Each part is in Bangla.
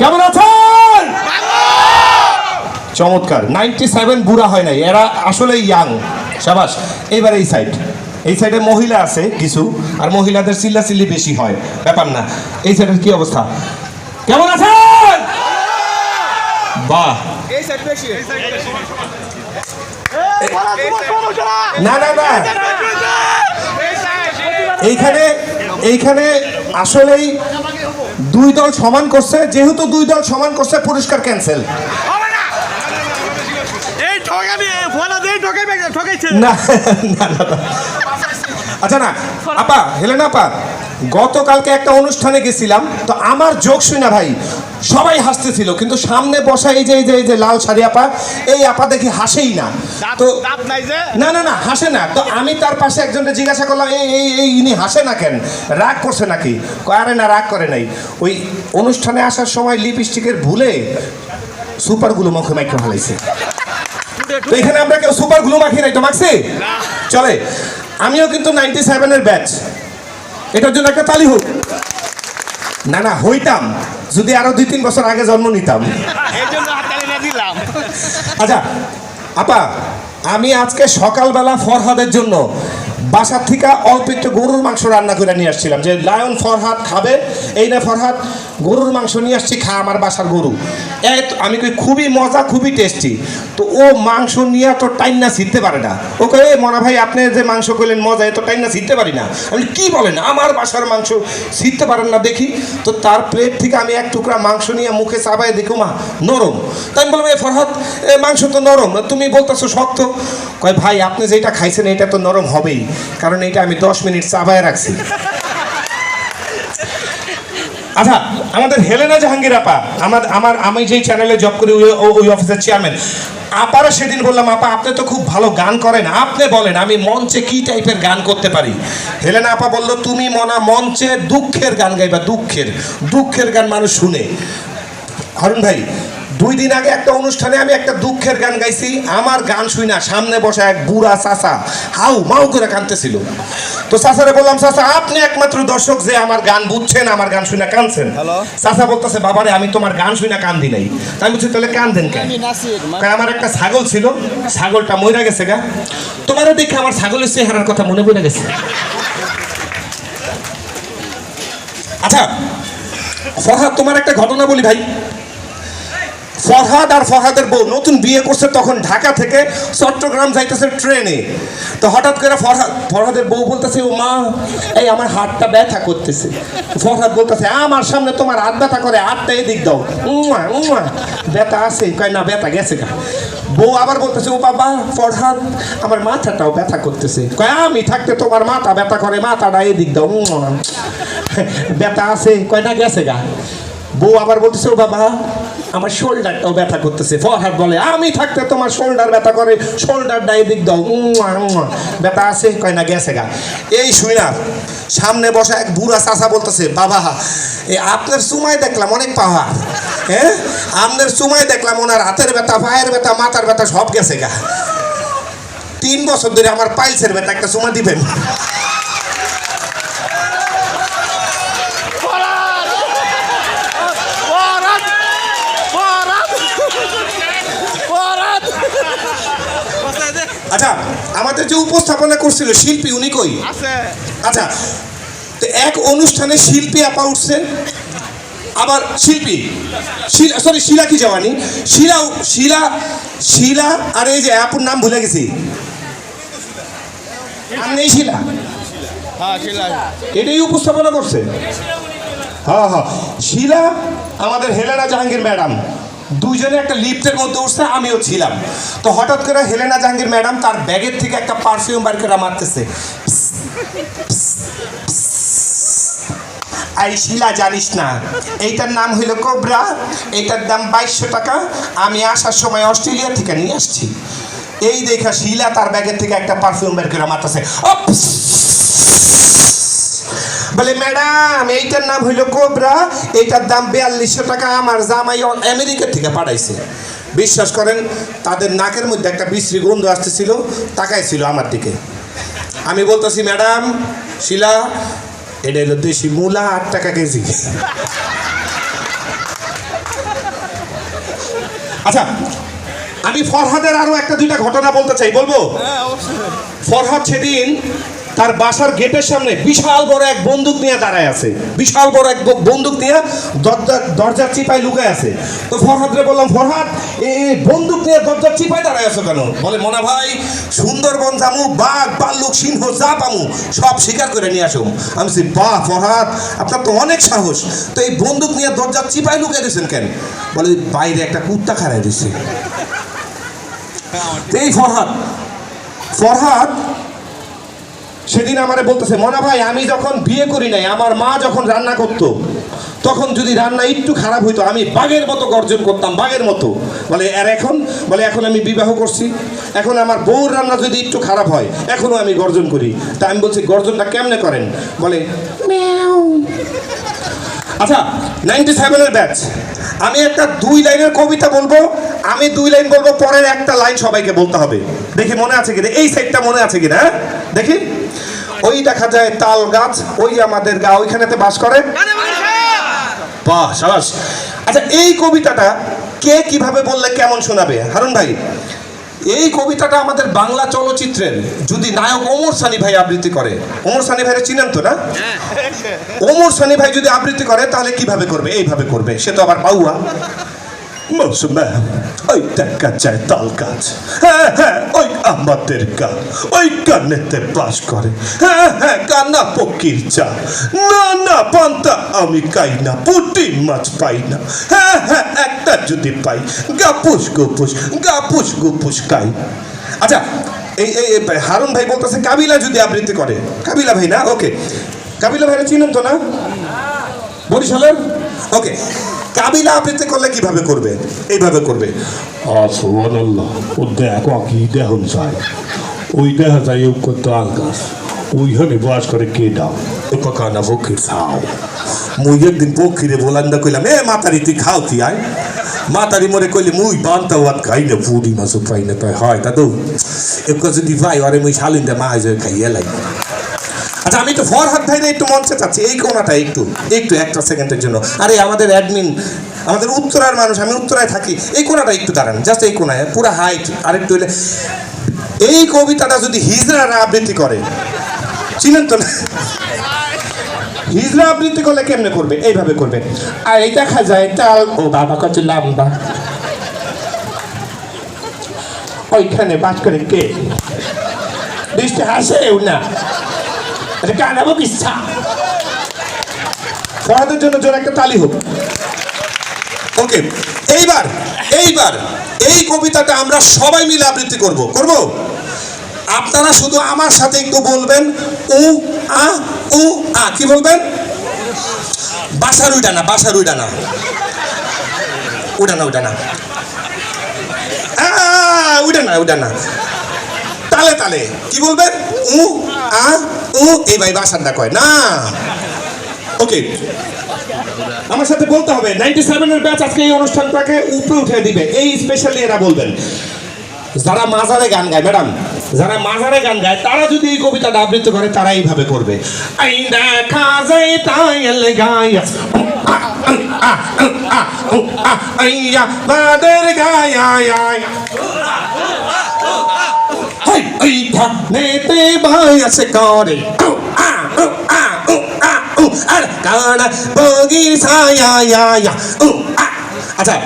কেমন আছেন? চমৎকার। নাইনটি সেভেন বুড়া হয় নাই এরা আসলে ইয়াং সাবাস এইবার এই সাইড এই সাইডে মহিলা আছে কিছু আর মহিলাদের চিল্লা চিল্লি বেশি হয়। ব্যাপার না। এই সাইডের কি অবস্থা? কেমন আছেন? বাহ। এই সাইড বেশি। না না না। এইখানে এইখানে আসলেই দুই দল সমান করছে যেহেতু দুই দল সমান করছে পুরস্কার ক্যান্সেল। আচ্ছা না আপা হেলেন আপা গতকালকে একটা অনুষ্ঠানে গেছিলাম তো আমার যোগ শুনে না ভাই। সবাই হাসতেছিল কিন্তু সামনে বসা এই যে এই যে এই যে লাল শাড়ি আপা এই আপা দেখি হাসেই না। তো না না না হাসে না। তো আমি তার পাশে একজনকে জিজ্ঞাসা করলাম এই এই এই ইনি হাসে না কেন? রাগ করছে নাকি? কয়, আরে না রাগ করে নাই। ওই অনুষ্ঠানে আসার সময় লিপস্টিকের ভুলে সুপারগুলো মুখে মাইকে ফেলাইছে। তো এখানে আমরা কেউ সুপার গ্লু মাখি নাই তো মাখছি? চলে। আমিও কিন্তু নাইনটি সেভেনের ব্যাচ এটার জন্য একটা তালি হোক না না হইতাম। যদি আরও দুই তিন বছর আগে জন্ম নিতাম। আচ্ছা আপা আমি আজকে সকালবেলা ফরহাদের জন্য বাসার থেকে অল্প একটু গরুর মাংস রান্না করে নিয়ে আসছিলাম। যে লায়ন ফরহাদ খাবে, এই না ফরহাদ, গরুর মাংস নিয়ে আসছি, খা আমার বাসার গরু। এই তো আমি কই খুবই মজা, খুবই টেস্টি তো ও মাংস নিয়ে তো টাইম না ছিটতে পারে না। ও "এই মনা ভাই, আপনি যে মাংস কইলেন মজা এত টাইম না ছিটতে পারি না। আমি কি বলেন? আমার বাসার মাংস ছিটতে পারেন না, দেখি। তো তার প্লেট থেকে আমি এক টুকরা মাংস নিয়ে মুখে চাবাই দেখো মা নরম। তাই আমি বললাম, এ ফরহাদ, এ মাংস তো নরম। তুমি বলতেছো শক্ত কয়, ভাই, আপনি যেটা খাইছেন, এটা তো নরম হবেই। কারণ এটা আমি দশ মিনিট চাবায় রাখছি। আচ্ছা আমাদের হেলেনা জাহাঙ্গীর আপা আমার আমার, আমি যেই চ্যানেলে জব করি, ওই ওই অফিসের চেয়ারম্যান আপারও সেদিন বললাম, আপা, আপনি তো খুব ভালো গান করেন। আপনি বলেন, আমি মঞ্চে কি টাইপের গান করতে পারি? হেলেনা আপা বলল, তুমি মনা মঞ্চে দুঃখের গান গাইবা, দুঃখের। দুঃখের গান মানুষ শুনে। হারুন ভাই দুই দিন আগে একটা অনুষ্ঠানে আমি একটা দুঃখের গান গাইছি। আমার গান শুই না সামনে বসা এক বুড়া চাচা। হাউ মাউ করে কানতেছিল তো চাচারে বললাম চাচা আপনি একমাত্র দর্শক যে আমার গান বুঝছেন আমার গান শুনে কানছেন? চাচা বলতেছে বাবারে আমি তোমার গান শুনে কান্দি নাই। তাই আমি বলছি তাহলে কান্দেন কেন? আমি আমার একটা ছাগল ছিল ছাগলটা মরে গেছে গা। তোমারও দেখে আমার ছাগলের চেহারার কথা মনে পড়ে গেছে? আচ্ছা ফরহাদ তোমার একটা ঘটনা বলি ভাই। ফরহাদ আর ফরহাদের বউ নতুন বিয়ে করছে তখন ঢাকা থেকে চট্টগ্রাম যাইতেছে ট্রেনে। তো হঠাৎ করে ফরহাদ ফরহাদের বউ বলতেছে, ও মা, এই আমার হাতটা ব্যথা করতেছে। ফরহাদ বলতেছে, আমার সামনে তোমার হাত ব্যথা করে, হাতটা এদিক দাও। উমা উমা ব্যথা আছে। কয়, না, ব্যথা গেছে গা। বউ আবার বলতেছে, ও বাবা, ফরহাদ, আমার মাথাটাও ব্যথা করতেছে। কয়, আমি থাকতে তোমার মাথা ব্যথা করে, মাথাটা এদিক দাও। উমা। ব্যথা আছে। কয়, না, গেছে গা। বউ আবার বলতেছে, ও বাবা আমার শোল্ডারটাও ব্যথা করতেছে। ফরহাদ বলে, আমি থাকতে তোমার শোল্ডার ব্যথা করে, শোল্ডারটা এদিক দাও। ব্যথা আছে? কয়, না, গেছে গা। এই শুই না। সামনে বসা এক বুড়া চাষা বলতেছে, বাবা, এ আপনার চুমায় দেখলাম অনেক পাহাড় হ্যাঁ? আপনার চুমায় দেখলাম ওনার হাতের ব্যথা, পায়ের ব্যথা, মাথার ব্যথা, সব গেছে গা। তিন বছর ধরে আমার পাইলসের ব্যথা একটা চুমা দিবেন। আচ্ছা আমাদের যে উপস্থাপনা করছিল শিল্পী উনি কই? আচ্ছা তো এক অনুষ্ঠানে শিল্পী আপা উঠছেন আবার শিল্পী শিলা সরি শিলা কি জওয়ানি শিলা শিলা শিলা আর এই যে আপুর নাম ভুলে গেছি। নেই শিলা? হ্যাঁ এটাই উপস্থাপনা করছে? হ্যাঁ হ্যাঁ। শিলা আমাদের হেলেনা জাহাঙ্গীর ম্যাডাম। দুইজনে একটা লিফটের মধ্যে উঠছে, আমিও ছিলাম। তো হঠাৎ করে হেলেনা জাহাঙ্গীর ম্যাডাম তার ব্যাগের থেকে একটা পারফিউম বার করে মারতেছে। আই শিলা, জানিস না, এইটার নাম হইল কোবরা এইটার দাম বাইশশো টাকা, আমি আসার সময় অস্ট্রেলিয়া থেকে নিয়ে আসছি। এই দেখা শিলা তার ব্যাগের থেকে একটা পারফিউম বের করে মারতেছে! বলে ম্যাডাম এইটার নাম হইল কোবরা এইটার দাম বিয়াল্লিশশো টাকা আমার জামাই আমেরিকা থেকে পাঠাইছে। বিশ্বাস করেন তাদের নাকের মধ্যে একটা বিশ্রী গন্ধ আসতেছিল তাকাইছিল আমার দিকে। আমি বলতেছি ম্যাডাম শিলা এটা হলো দেশি মূলা আট টাকা কেজি। আচ্ছা আমি ফরহাদের আরও একটা দুইটা ঘটনা বলতে চাই বলব? হ্যাঁ ফরহাদ সেদিন তার বাসার গেটের সামনে বিশাল বড় এক বন্দুক নিয়ে দাঁড়ায় আছে। বিশাল বড় এক বন্দুক নিয়ে দরজা দরজার চিপায় লুকায় আছে। তো ফরহাদরে বললাম ফরহাদ এ এ, বন্দুক নিয়ে দরজার চিপায় দাঁড়ায় আছো কেন? বলে মনা ভাই সুন্দরবন জামু বাঘ বাল্লুক সিংহ যা পামু সব স্বীকার করে নিয়ে আসুম। আমি বলছি বাহ ফরহাদ আপনার তো অনেক সাহস। তো এই বন্দুক নিয়ে দরজার চিপায় লুকিয়ে দিয়েছেন কেন? বলে বাইরে একটা কুত্তা খাড়ায় দিচ্ছে এই ফরহাদ ফরহাদ সেদিন আমারে বলতেছে, মনা ভাই, আমি যখন বিয়ে করি নাই, আমার মা যখন রান্না করতো, তখন যদি রান্না একটু খারাপ হইতো, আমি বাঘের মতো গর্জন করতাম, বাঘের মতো। বলে, আর এখন? বলে, এখন আমি বিবাহ করছি। এখন আমার বউর রান্না যদি একটু খারাপ হয়, এখনও আমি গর্জন করি। তা আমি বলছি, গর্জনটা কেমনে করেন? বলে আচ্ছা নাইনটি সেভেনের ব্যাচ আমি একটা দুই লাইনের কবিতা বলব, আমি দুই লাইন বলব, পরের একটা লাইন সবাইকে বলতে হবে। দেখি মনে আছে কিনা? এই সাইডটা মনে আছে কিনা হ্যাঁ? দেখি। ওই দেখা যায় তাল গাছ ওই আমাদের গা ওইখানেতে বাস করে। বাহ সাবাস! আচ্ছা এই কবিতাটা কে কীভাবে বললে কেমন শোনাবে? হারুন ভাই এই কবিতাটা আমাদের বাংলা চলচ্চিত্রের যদি নায়ক ওমর সানি ভাই আবৃত্তি করে ওমর সানি ভাইরে চিনেন তো না? ওমর সানি ভাই যদি আবৃত্তি করে তাহলে কীভাবে করবে? এইভাবে করবে সে তো আবার পাউয়া। মৌসুমে ওই দেখা যায় তাল গাছ। হ্যাঁ হ্যাঁ। আমাদের গান ওই গানেতে বাস করে। হ্যাঁ হ্যাঁ কান্না পকির চা। না না, পান্তা আমি খাই না, পুটি মাছ পাই না। হ্যাঁ হ্যাঁ একটা যদি পাই, গাপুস গুপুস গাপুস গুপুস খাই। আচ্ছা এই এই এই, হারুন ভাই বলতেছে, কাবিলা যদি আবৃত্তি করে। কাবিলা ভাই না? ওকে। কাবিলা ভাইরা চিনেন তো না? বরিশালের? ওকে। কাবিলা আবৃত্তি করলে কীভাবে করবে? এইভাবে করবে। সুবহানাল্লাহ। ও দেখো কি দেখুন চাই ওই দেখা যায় ও কত আলগাছ ওইখানে বাস করে কে দাও উপকানা ফকির খাও মুই একদিন পক্ষীরে বলান না কইলাম এ মাতারি তুই খাও তুই আয়? মাতারি মরে কইলে মুই বান্তা ওয়াত খাই না পুরি মাছ পাই না তাই হয় তো একটু যদি ভাই আরে মুই শালিনটা মা খাইয়ে লাগে আচ্ছা আমি একটু ফরহাদ ভাইরে একটু মঞ্চে চাচ্ছি। এই কোনাটা একটু একটু একটা সেকেন্ডের জন্য। আরে, আমাদের অ্যাডমিন আমাদের উত্তরার মানুষ, আমি উত্তরায় থাকি। এই কোনাটা একটু দাঁড়ান জাস্ট এই কোনায়, পুরো হাইট আরেকটু হইলে এই কবিতাটা যদি হিজড়ারা আবৃত্তি করে, চিনেন তো না? হিজড়া আবৃত্তি করলে কেমনে করবে? এইভাবে করবে। আর এই দেখা যায় তাল, ও বাবা কত লম্বা। ওইখানে বাস করে কে? দৃষ্টি হাসেও না। এটা কানাবো কিচ্ছা ফরাদের জন্য জোর একটা তালি হোক। ওকে এইবার এইবার এই কবিতাটা আমরা সবাই মিলে আবৃত্তি করব। করব? আপনারা শুধু আমার সাথে একটু বলবেন উ আ উ আ কি বলবেন? বাসার উইডা না বাসার উইডা না উডা না উডা না আ, উডা না উডা না তালে তালে কি বলবেন? উ আ উ এই ভাই বাসারটা কয় না ওকে আমার সাথে বলতে হবে নাইনটি সেভেনের ব্যাচ আজকে এই অনুষ্ঠানটাকে উপরে উঠে দিবে এই স্পেশালি এরা বলবেন যারা মাজারে গান গায় ম্যাডাম যারা মাজারে গান গায় তারা যদি এই কবিতাটা আবৃত্তি করে তারা এইভাবে করবে আই দেখা যায় তাইল গায় আইয়া বাদের গায় ওই বায়াস করে। আর কানা বগির ছায়া আচ্ছা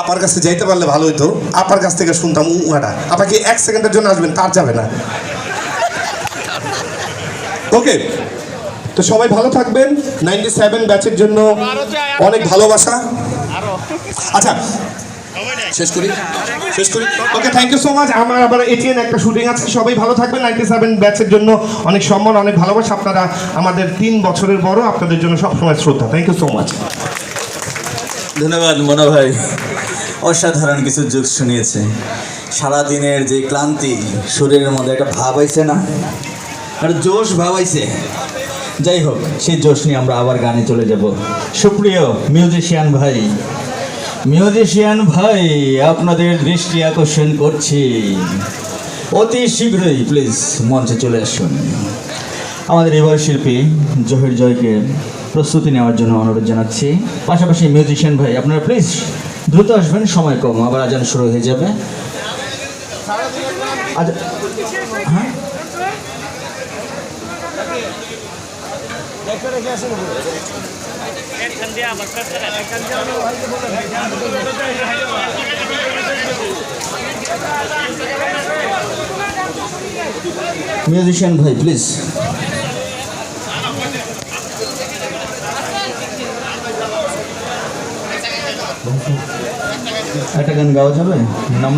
আপার কাছে যাইতে পারলে ভালো হইতো। আপার কাছ থেকে শুনতাম উহাটা আপা কি এক সেকেন্ডের জন্য আসবেন? তার যাবে না। ওকে, তো সবাই ভালো থাকবেন। নাইনটি সেভেন ব্যাচের জন্য অনেক ভালোবাসা। আচ্ছা শেষ করি? শেষ করি? Okay thank you so much আমার আবার এটিএন একটা শুটিং আছে। সবাই ভালো থাকবেন। নাইনটি সেভেন ব্যাচের জন্য অনেক সম্মান অনেক ভালোবাসা। আপনারা আমাদের তিন বছরের বড়। আপনাদের জন্য সবসময় শ্রদ্ধা। থ্যাংক ইউ সো মাচ ধন্যবাদ মনো ভাই। অসাধারণ কিছু যুগ শুনিয়েছে। সারাদিনের যে ক্লান্তি শরীরের মধ্যে একটা ভাব আইছে না? একটা জোশ ভাব আইছে। যাই হোক সেই জোশ নিয়ে আমরা আবার গানে চলে যাব। সুপ্রিয় মিউজিশিয়ান ভাই মিউজিশিয়ান ভাই, আপনাদের দৃষ্টি আকর্ষণ করছি। অতি শীঘ্রই প্লিজ মঞ্চে চলে আসুন। আমাদের এবার শিল্পী জহির জয়কে প্রস্তুতি নেওয়ার জন্য অনুরোধ জানাচ্ছি। পাশাপাশি মিউজিশিয়ান ভাই, আপনারা প্লিজ দ্রুত আসবেন, সময় কম, আবার আজান শুরু হয়ে যাবে। হ্যাঁ? মিউজিশিয়ান ভাই প্লিজ একটা গান গাওয়া যাবে? নাম